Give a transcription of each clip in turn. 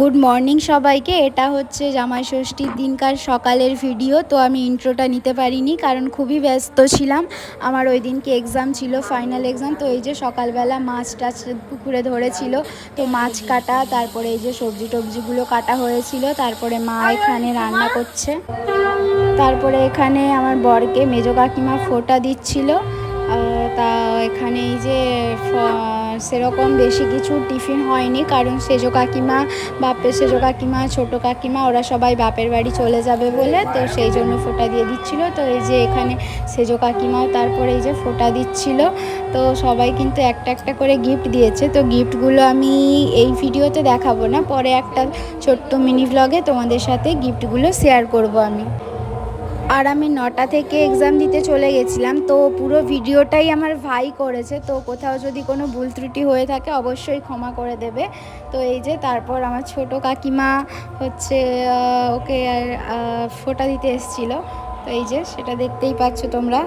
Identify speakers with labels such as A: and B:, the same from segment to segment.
A: Good morning সবাইকে। এটা হচ্ছে জামাই ষষ্ঠীর দিনকার সকালের ভিডিও তো আমি ইন্ট্রোটা নিতে পারিনি কারণ খুবই ব্যস্ত ছিলাম। আমার ওই দিনকে এক্সাম ছিল ফাইনাল এক্সাম তো এই যে সকালবেলা মাছ টাছ পুকুরে ধরেছিল, তো মাছ কাটা, তারপরে এই যে সবজি টবজিগুলো কাটা হয়েছিল, তারপরে মা এখানে রান্না করছে। তারপরে এখানে আমার বরকে মেজো কাকিমা ফোঁটা দিচ্ছিল তা এখানে এই যে সেরকম বেশি কিছু টিফিন হয়নি। কারণ সেজো কাকিমা, বাপের সেজো কাকিমা, ছোটো কাকিমা, ওরা সবাই বাপের বাড়ি চলে যাবে বলে, তো সেই জন্য ফোটা দিয়ে দিচ্ছিল। তো এই যে এখানে সেজো কাকিমাও তারপরে এই যে ফোটা দিচ্ছিল। তো সবাই কিন্তু একটা একটা করে গিফট দিয়েছে। তো গিফটগুলো আমি এই ভিডিওতে দেখাবো না। পরে একটা ছোট্ট মিনি ভ্লগে তোমাদের সাথে গিফটগুলো শেয়ার করব আমি। আর আমি নটা থেকে এক্সাম দিতে চলে গেছিলাম, তো পুরো ভিডিওটাই আমার ভাই করেছে, তো কোথাও যদি কোনো ভুল ত্রুটি হয়ে থাকে অবশ্যই ক্ষমা করে দেবে। তো এই যে তারপর আমার ছোট কাকিমা হচ্ছে ওকে ফোঁটা দিতে এসেছিল। তো এই যে সেটা দেখতেই পাচ্ছ তোমরা।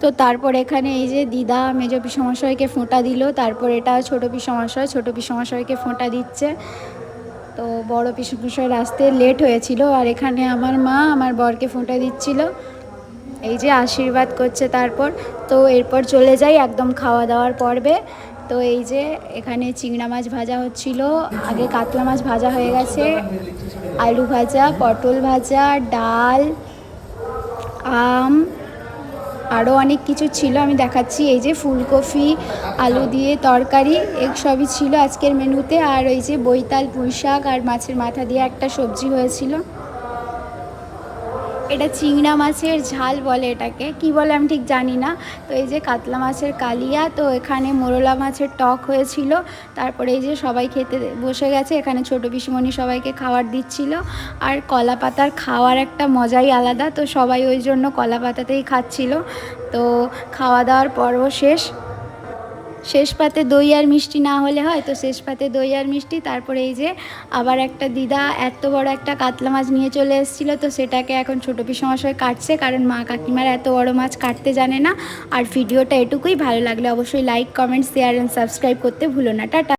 A: তো তারপর এখানে এই যে দিদা মেজ পিসমশাইকে ফোঁটা দিল, তারপর এটা ছোটো পিসমশাই, ছোটো পিসমশাইকে ফোঁটা দিচ্ছে। তো বড় পিসমশাই আসতে লেট হয়েছিল আর এখানে আমার মা আমার বরকে ফোঁটা দিচ্ছিল। এই যে আশীর্বাদ করছে তারপর। তো এরপর চলে যাই একদম খাওয়া দাওয়ার পর্বে। তো এই যে এখানে চিংড়া মাছ ভাজা হচ্ছিল। আগে কাতলা মাছ ভাজা হয়ে গেছে। আলু ভাজা, পটল ভাজা, ডাল, আম আরও অনেক কিছু ছিল। আমি দেখাচ্ছি এই যে ফুলকপি, আলু দিয়ে তরকারি এসবই সবই ছিল আজকের মেনুতে। আর ওই যে বৈতাল পুঁই শাক আর মাছের মাথা দিয়ে একটা সবজি হয়েছিল। এটা চিংড়া মাছের ঝাল বলে এটাকে। কি বলে আমি ঠিক জানি না। তো এই যে কাতলা মাছের কালিয়া, তো এখানে মোরলা মাছের টক হয়েছিল। তারপরে এই যে সবাই খেতে বসে গেছে। এখানে ছোটো পিসমণি সবাইকে খাবার দিচ্ছিল। আর কলা পাতার খাওয়ার একটা মজাই আলাদা। তো সবাই ওই জন্য কলা পাতাতেই খাচ্ছিল। তো খাওয়া দাওয়ার পর্ব শেষ। শেষ পাতে দই আর মিষ্টি না হলে হয়, তো শেষ পাতে দই আর মিষ্টি। তারপরে এই যে আবার একটা দিদা এত বড় একটা কাতলা মাছ নিয়ে চলে এসেছিল, তো সেটাকে এখন ছোটো পিসমশাই কাটছে, কারণ মা কাকিমার এত বড় মাছ কাটতে জানে না। আর ভিডিওটা এটুকুই, ভালো লাগলে অবশ্যই like comment share and subscribe করতে ভুলো না। টাটা।